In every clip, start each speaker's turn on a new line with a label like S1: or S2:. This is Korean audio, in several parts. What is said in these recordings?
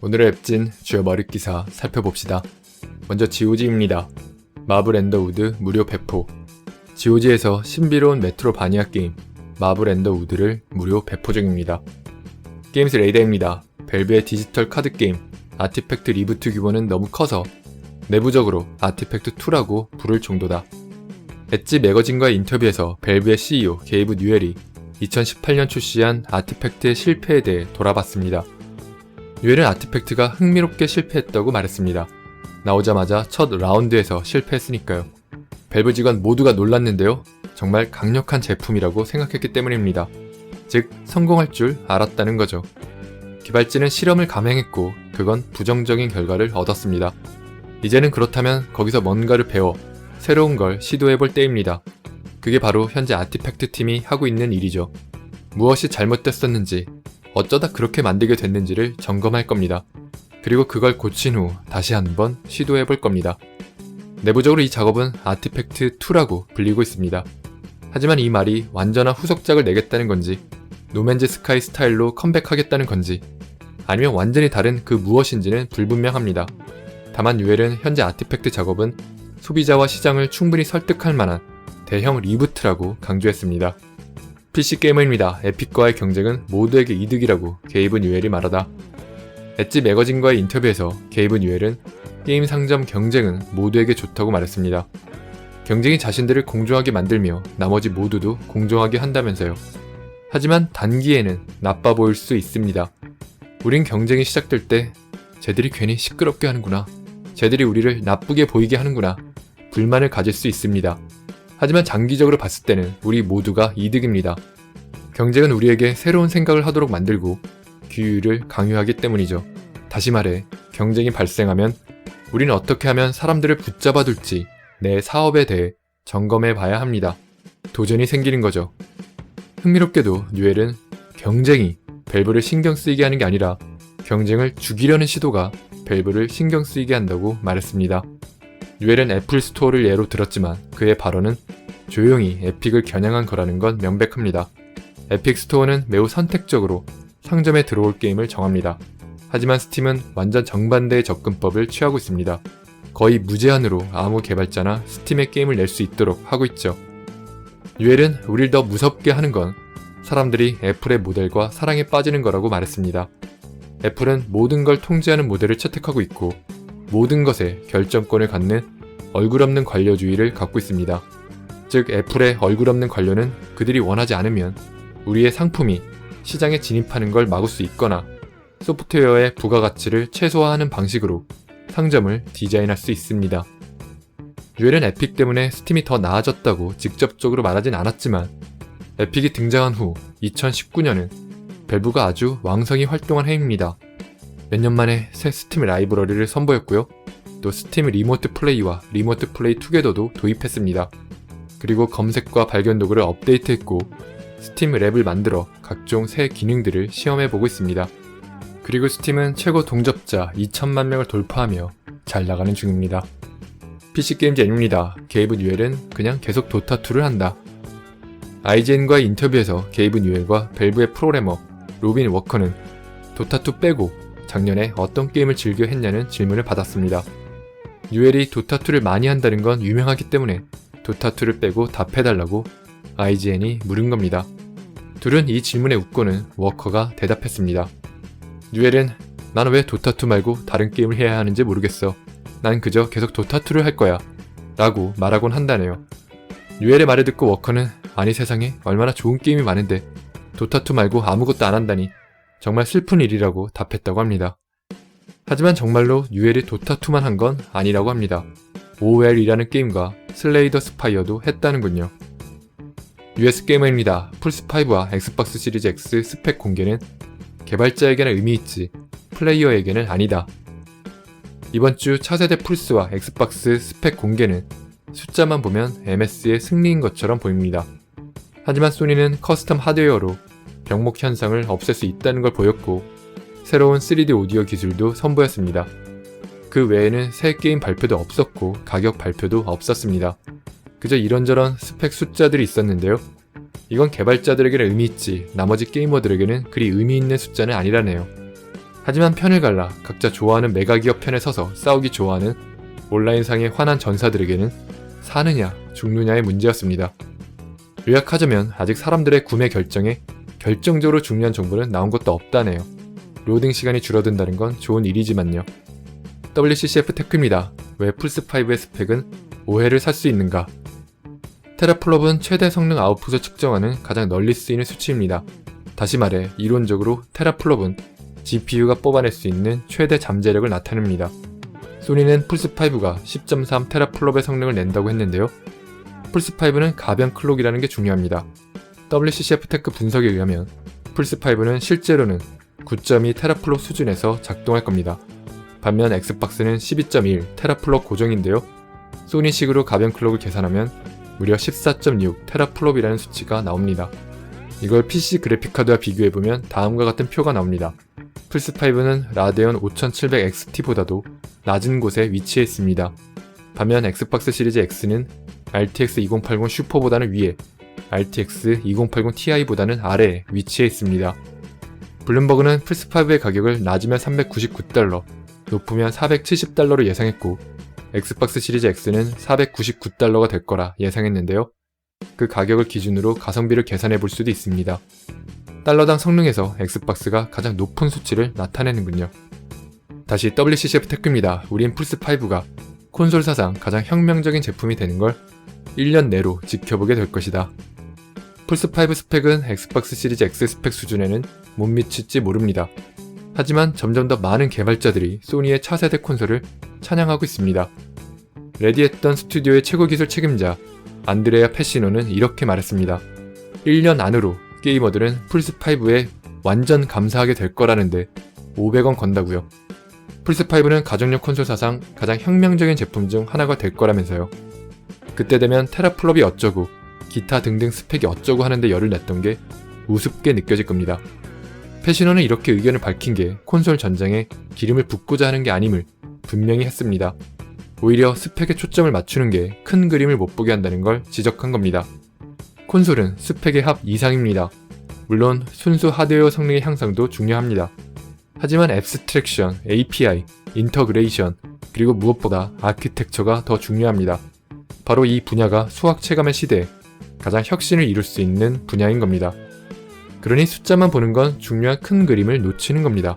S1: 오늘의 앱진 주요 머릿 기사 살펴봅시다. 먼저 GOG입니다. 마블 앤더 우드 무료 배포. GOG에서 신비로운 메트로 바니아 게임 마블 앤더 우드를 무료 배포 중입니다. 게임스 레이더입니다. 벨브의 디지털 카드 게임 아티팩트 리부트 규모는 너무 커서 내부적으로 아티팩트 2라고 부를 정도다. 엣지 매거진과의 인터뷰에서 벨브의 CEO 게이브 뉴엘이 2018년 출시한 아티팩트의 실패에 대해 돌아봤습니다. 뉴엘은 아티팩트가 흥미롭게 실패했다고 말했습니다. 나오자마자 첫 라운드에서 실패했으니까요. 벨브 직원 모두가 놀랐는데요. 정말 강력한 제품이라고 생각했기 때문입니다. 즉, 성공할 줄 알았다는 거죠. 개발진은 실험을 감행했고, 그건 부정적인 결과를 얻었습니다. 이제는 그렇다면 거기서 뭔가를 배워 새로운 걸 시도해 볼 때입니다. 그게 바로 현재 아티팩트 팀이 하고 있는 일이죠. 무엇이 잘못됐었는지, 어쩌다 그렇게 만들게 됐는지를 점검할 겁니다. 그리고 그걸 고친 후 다시 한번 시도해 볼 겁니다. 내부적으로 이 작업은 아티팩트 2라고 불리고 있습니다. 하지만 이 말이 완전한 후속작을 내겠다는 건지, 노맨즈 스카이 스타일로 컴백하겠다는 건지, 아니면 완전히 다른 그 무엇인지는 불분명합니다. 다만 유엘은 현재 아티팩트 작업은 소비자와 시장을 충분히 설득할 만한 대형 리부트라고 강조했습니다. PC 게이머입니다. 에픽과의 경쟁은 모두에게 이득이라고 게이브 뉴엘이 말하다. 엣지 매거진과의 인터뷰에서 게이브 뉴엘은 게임 상점 경쟁은 모두에게 좋다고 말했습니다. 경쟁이 자신들을 공정하게 만들며 나머지 모두도 공정하게 한다면서요. 하지만 단기에는 나빠 보일 수 있습니다. 우린 경쟁이 시작될 때 쟤들이 괜히 시끄럽게 하는구나. 쟤들이 우리를 나쁘게 보이게 하는구나. 불만을 가질 수 있습니다. 하지만 장기적으로 봤을 때는 우리 모두가 이득입니다. 경쟁은 우리에게 새로운 생각을 하도록 만들고 규율을 강요하기 때문이죠. 다시 말해, 경쟁이 발생하면 우리는 어떻게 하면 사람들을 붙잡아 둘지 내 사업에 대해 점검해 봐야 합니다. 도전이 생기는 거죠. 흥미롭게도 뉴엘은 경쟁이 밸브를 신경 쓰이게 하는 게 아니라 경쟁을 죽이려는 시도가 밸브를 신경 쓰이게 한다고 말했습니다. 뉴엘은 애플 스토어를 예로 들었지만 그의 발언은 조용히 에픽을 겨냥한 거라는 건 명백합니다. 에픽 스토어는 매우 선택적으로 상점에 들어올 게임을 정합니다. 하지만 스팀은 완전 정반대의 접근법을 취하고 있습니다. 거의 무제한으로 아무 개발자나 스팀의 게임을 낼 수 있도록 하고 있죠. 뉴엘은 우릴 더 무섭게 하는 건 사람들이 애플의 모델과 사랑에 빠지는 거라고 말했습니다. 애플은 모든 걸 통제하는 모델을 채택하고 있고 모든 것에 결정권을 갖는 얼굴 없는 관료주의를 갖고 있습니다. 즉 애플의 얼굴 없는 관료는 그들이 원하지 않으면 우리의 상품이 시장에 진입하는 걸 막을 수 있거나 소프트웨어의 부가가치를 최소화하는 방식으로 상점을 디자인할 수 있습니다. 유엘은 에픽 때문에 스팀이 더 나아졌다고 직접적으로 말하진 않았지만 에픽이 등장한 후 2019년은 밸브가 아주 왕성히 활동한 해입니다. 몇 년 만에 새 스팀 라이브러리를 선보였고요. 또 스팀 리모트 플레이와 리모트 플레이 투게더도 도입했습니다. 그리고 검색과 발견 도구를 업데이트했고 스팀 랩을 만들어 각종 새 기능들을 시험해보고 있습니다. 그리고 스팀은 최고 동접자 2천만 명을 돌파하며 잘 나가는 중입니다. PC게임즈입니다. 게이브 뉴엘은 그냥 계속 도타2를 한다. IGN과의 인터뷰에서 게이브 뉴엘과 벨브의 프로그래머 로빈 워커는 도타2 빼고 작년에 어떤 게임을 즐겨 했냐는 질문을 받았습니다. 뉴엘이 도타2를 많이 한다는 건 유명하기 때문에 도타2를 빼고 답해달라고 IGN이 물은 겁니다. 둘은 이 질문에 웃고는 워커가 대답했습니다. 뉴엘은 나는 왜 도타2 말고 다른 게임을 해야 하는지 모르겠어. 난 그저 계속 도타2를 할 거야. 라고 말하곤 한다네요. 뉴엘의 말을 듣고 워커는 아니 세상에 얼마나 좋은 게임이 많은데 도타2 말고 아무것도 안 한다니 정말 슬픈 일이라고 답했다고 합니다. 하지만 정말로 뉴엘이 도타2만 한 건 아니라고 합니다. OL이라는 게임과 슬레이더 스파이어도 했다는군요. US 게이머입니다. 플스5와 엑스박스 시리즈 X 스펙 공개는 개발자에게는 의미 있지, 플레이어에게는 아니다. 이번 주 차세대 플스와 엑스박스 스펙 공개는 숫자만 보면 MS의 승리인 것처럼 보입니다. 하지만 소니는 커스텀 하드웨어로 병목 현상을 없앨 수 있다는 걸 보였고, 새로운 3D 오디오 기술도 선보였습니다. 그 외에는 새 게임 발표도 없었고, 가격 발표도 없었습니다. 그저 이런저런 스펙 숫자들이 있었는데요. 이건 개발자들에게는 의미 있지, 나머지 게이머들에게는 그리 의미 있는 숫자는 아니라네요. 하지만 편을 갈라 각자 좋아하는 메가기업 편에 서서 싸우기 좋아하는 온라인상의 화난 전사들에게는 사느냐 죽느냐의 문제였습니다. 요약하자면 아직 사람들의 구매 결정에 결정적으로 중요한 정보는 나온 것도 없다네요. 로딩 시간이 줄어든다는 건 좋은 일이지만요. WCCF 테크입니다. 왜 플스5의 스펙은 5회를 살 수 있는가? 테라플롭은 최대 성능 아웃풋을 측정하는 가장 널리 쓰이는 수치입니다. 다시 말해 이론적으로 테라플롭은 GPU가 뽑아낼 수 있는 최대 잠재력을 나타냅니다. 소니는 플스5가 10.3 테라플롭의 성능을 낸다고 했는데요. 플스5는 가변 클록이라는 게 중요합니다. WCCF 테크 분석에 의하면 플스5는 실제로는 9.2 테라플롭 수준에서 작동할 겁니다. 반면 엑스박스는 12.1 테라플롭 고정인데요. 소니식으로 가변 클록을 계산하면 무려 14.6 테라플롭이라는 수치가 나옵니다. 이걸 PC 그래픽카드와 비교해보면 다음과 같은 표가 나옵니다. 플스5는 라데온 5700XT보다도 낮은 곳에 위치해 있습니다. 반면 엑스박스 시리즈 X는 RTX 2080 슈퍼보다는 위에, RTX 2080 Ti보다는 아래에 위치해 있습니다. 블룸버그는 플스5의 가격을 낮으면 399달러, 높으면 470달러로 예상했고, 엑스박스 시리즈 X는 499달러가 될 거라 예상했는데요. 그 가격을 기준으로 가성비를 계산해 볼 수도 있습니다. 달러당 성능에서 엑스박스가 가장 높은 수치를 나타내는군요. 다시 WCCF 테크입니다. 우린 플스5가 콘솔 사상 가장 혁명적인 제품이 되는 걸 1년 내로 지켜보게 될 것이다. 플스5 스펙은 엑스박스 시리즈 X 스펙 수준에는 못 미칠지 모릅니다. 하지만 점점 더 많은 개발자들이 소니의 차세대 콘솔을 찬양하고 있습니다. 레디했던 스튜디오의 최고 기술 책임자 안드레아 페시노는 이렇게 말했습니다. 1년 안으로 게이머들은 플스5에 완전 감사하게 될 거라는데 500원 건다고요. 플스5는 가정용 콘솔 사상 가장 혁명적인 제품 중 하나가 될 거라면서요. 그때 되면 테라플롭이 어쩌고 기타 등등 스펙이 어쩌고 하는데 열을 냈던 게 우습게 느껴질 겁니다. 페시노는 이렇게 의견을 밝힌 게 콘솔 전장에 기름을 붓고자 하는 게 아님을 분명히 했습니다. 오히려 스펙에 초점을 맞추는 게 큰 그림을 못 보게 한다는 걸 지적한 겁니다. 콘솔은 스펙의 합 이상입니다. 물론 순수 하드웨어 성능의 향상도 중요합니다. 하지만 앱스트랙션, API, 인터그레이션, 그리고 무엇보다 아키텍처가 더 중요합니다. 바로 이 분야가 수학 체감의 시대에 가장 혁신을 이룰 수 있는 분야인 겁니다. 그러니 숫자만 보는 건 중요한 큰 그림을 놓치는 겁니다.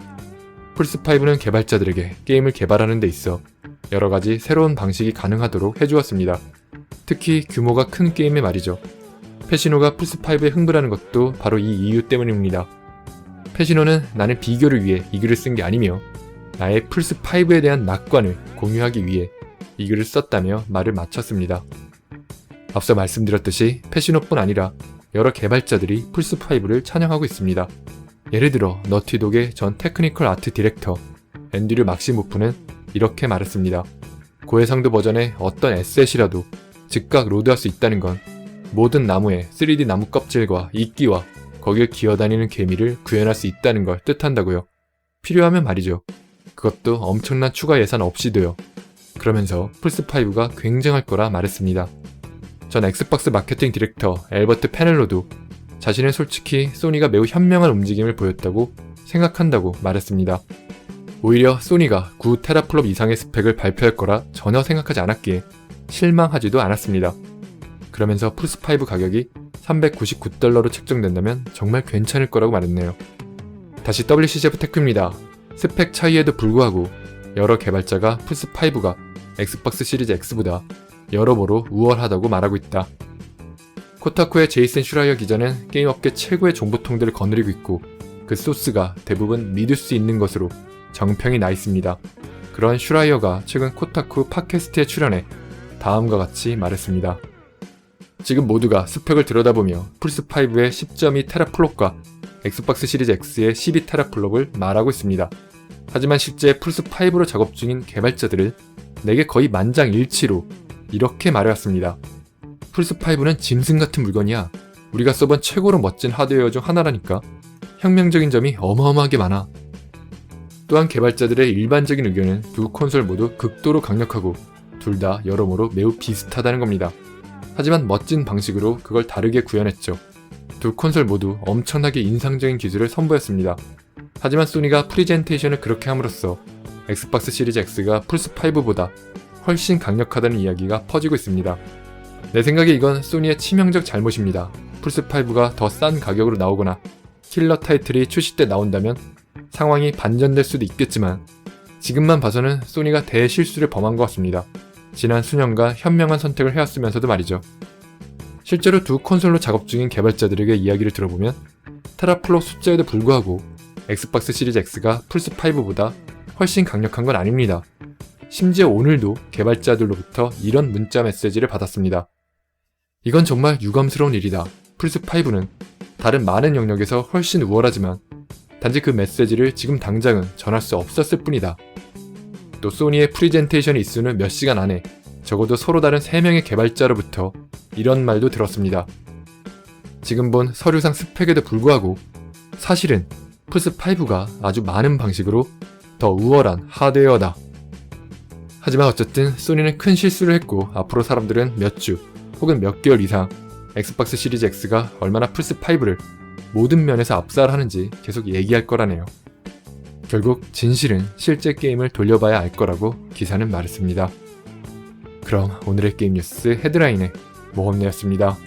S1: 플스5는 개발자들에게 게임을 개발하는 데 있어 여러 가지 새로운 방식이 가능하도록 해주었습니다. 특히 규모가 큰 게임에 말이죠. 페시노가 플스5에 흥분하는 것도 바로 이 이유 때문입니다. 페시노는 나는 비교를 위해 이 글을 쓴 게 아니며 나의 플스5에 대한 낙관을 공유하기 위해 이 글을 썼다며 말을 마쳤습니다. 앞서 말씀드렸듯이 페시노뿐 아니라 여러 개발자들이 플스5를 찬양하고 있습니다. 예를 들어 너티독의 전 테크니컬 아트 디렉터 앤드류 막시모프는 이렇게 말했습니다. 고해상도 버전의 어떤 에셋이라도 즉각 로드할 수 있다는 건 모든 나무의 3D 나무 껍질과 이끼와 거길 기어다니는 개미를 구현할 수 있다는 걸 뜻한다고요. 필요하면 말이죠. 그것도 엄청난 추가 예산 없이도요. 그러면서 플스5가 굉장할 거라 말했습니다. 전 엑스박스 마케팅 디렉터 엘버트 페넬로도 자신은 솔직히 소니가 매우 현명한 움직임을 보였다고 생각한다고 말했습니다. 오히려 소니가 9테라플롭 이상의 스펙을 발표할 거라 전혀 생각하지 않았기에 실망하지도 않았습니다. 그러면서 플스5 가격이 399달러로 책정된다면 정말 괜찮을 거라고 말했네요. 다시 WCCF 테크입니다. 스펙 차이에도 불구하고 여러 개발자가 플스5가 엑스박스 시리즈 X보다 여러모로 우월하다고 말하고 있다. 코타쿠의 제이슨 슈라이어 기자는 게임 업계 최고의 정보통들을 거느리고 있고 그 소스가 대부분 믿을 수 있는 것으로 정평이 나 있습니다. 그런 슈라이어가 최근 코타쿠 팟캐스트에 출연해 다음과 같이 말했습니다. 지금 모두가 스펙을 들여다보며 플스5의 10.2 테라플롭과 엑스박스 시리즈 X의 12 테라플롭을 말하고 있습니다. 하지만 실제 플스5로 작업 중인 개발자들은 내게 거의 만장일치로 이렇게 말해왔습니다. 플스5는 짐승 같은 물건이야. 우리가 써본 최고로 멋진 하드웨어 중 하나라니까. 혁명적인 점이 어마어마하게 많아. 또한 개발자들의 일반적인 의견은 두 콘솔 모두 극도로 강력하고 둘 다 여러모로 매우 비슷하다는 겁니다. 하지만 멋진 방식으로 그걸 다르게 구현했죠. 두 콘솔 모두 엄청나게 인상적인 기술을 선보였습니다. 하지만 소니가 프리젠테이션을 그렇게 함으로써 엑스박스 시리즈 X가 플스5보다 훨씬 강력하다는 이야기가 퍼지고 있습니다. 내 생각에 이건 소니의 치명적 잘못입니다. 플스5가 더 싼 가격으로 나오거나 킬러 타이틀이 출시 때 나온다면 상황이 반전될 수도 있겠지만 지금만 봐서는 소니가 대실수를 범한 것 같습니다. 지난 수년간 현명한 선택을 해왔으면서도 말이죠. 실제로 두 콘솔로 작업 중인 개발자들에게 이야기를 들어보면 테라플로 숫자에도 불구하고 엑스박스 시리즈 X가 플스5보다 훨씬 강력한 건 아닙니다. 심지어 오늘도 개발자들로부터 이런 문자 메시지를 받았습니다. 이건 정말 유감스러운 일이다. 플스5는 다른 많은 영역에서 훨씬 우월하지만 단지 그 메시지를 지금 당장은 전할 수 없었을 뿐이다. 또 소니의 프리젠테이션이 있으는 몇 시간 안에 적어도 서로 다른 3명의 개발자로부터 이런 말도 들었습니다. 지금 본 서류상 스펙에도 불구하고 사실은 플스5가 아주 많은 방식으로 더 우월한 하드웨어다. 하지만 어쨌든 소니는 큰 실수를 했고 앞으로 사람들은 몇 주 혹은 몇 개월 이상 엑스박스 시리즈 X가 얼마나 플스5를 모든 면에서 압살하는지 계속 얘기할 거라네요. 결국 진실은 실제 게임을 돌려봐야 알 거라고 기사는 말했습니다. 그럼 오늘의 게임 뉴스 헤드라인의 모험내였습니다.